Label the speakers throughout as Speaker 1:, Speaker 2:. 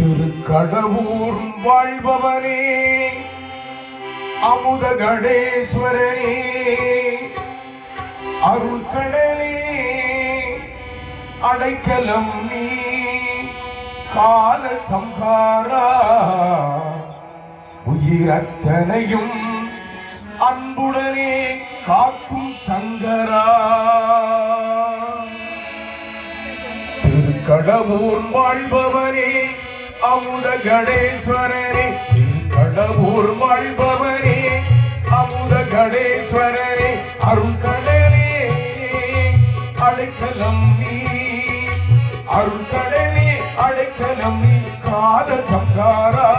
Speaker 1: திருக்கடவுர் வாழ்பவனே அமுத கடேஸ்வரனே அருள் கடலே அடைக்கலம் நீ கால சம்ஹாரா உயிரத்தனையும் அன்புடனே காக்கும் சங்கரா. திருக்கடவுர் வாழ்பவனே அமுத கடேஸ்வரனே கடவுர் வாழ்பவரே அமுத கடேஸ்வரனே அருள்கடலே. அடைக்கலம் நீ அருள்கடலே. அடைக்கலம் நீ கால சங்காரா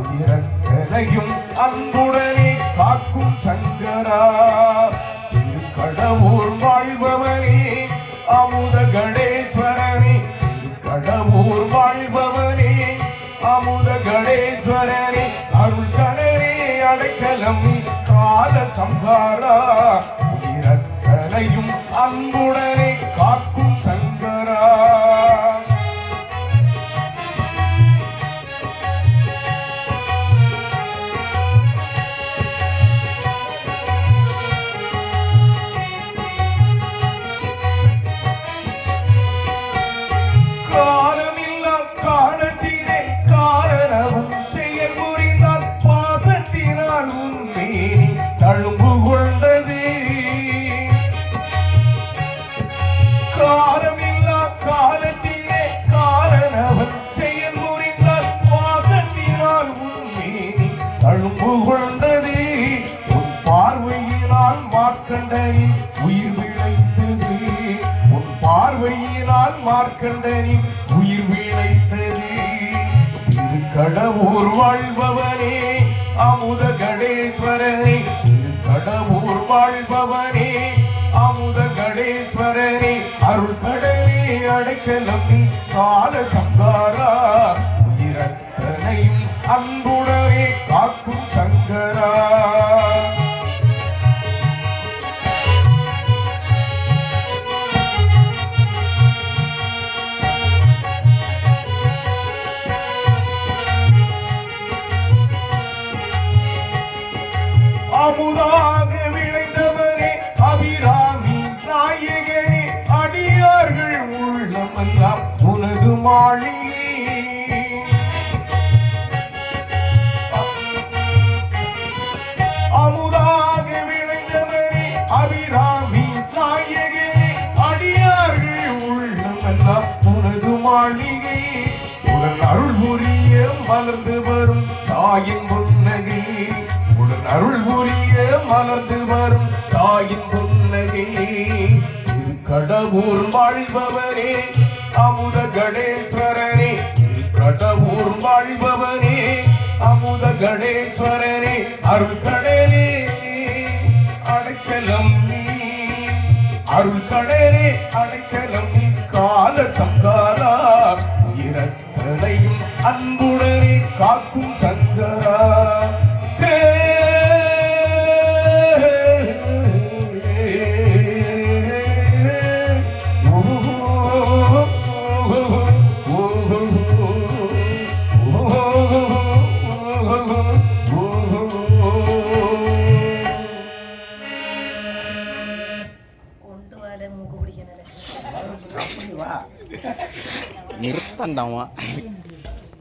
Speaker 1: உயிரக்கலையும் அன்புடனே காக்கும் சங்கரா. கால மார்க்கண்டனின் உயிர் விளைத்தது. உன் பார்வையினால் மார்க்கண்டனின் உயிர் விளைத்தது. திருக்கடவுர் வாழ்பவனே அமுத கடேஸ்வரனே திருக்கடவுர் வாழ்பவனே அமுத கடேஸ்வரனே அருள் கடலே அடைக்க நம்பி கால சங்காரா. மாளிகை அமுதாக விளைந்தவரே அபிராமி நாயகனே அடியார்கள் உள்ளமெல்லாம் உனது மாளிகை. உடன் அருள் புரிய மலர்ந்து வரும் தாயின் புன்னகை. உடன் அருள் புரிய மலர்ந்து வரும் தாயின் புன்னகை. திருக்கடவுர் வாழ்பவரே அமுத கடேஸ்வரனே கடவுர் வாழ்பவனே. அமுத கடேஸ்வரனே அருள் கடலே அடைக்கலம் நீ. அருள் கடலே அடைக்கலம் நீ. கால சங்காரா உயிரத்தனையும் அன்புடனே காக்கும் சங்கரா.
Speaker 2: Nurut tandang
Speaker 3: mak.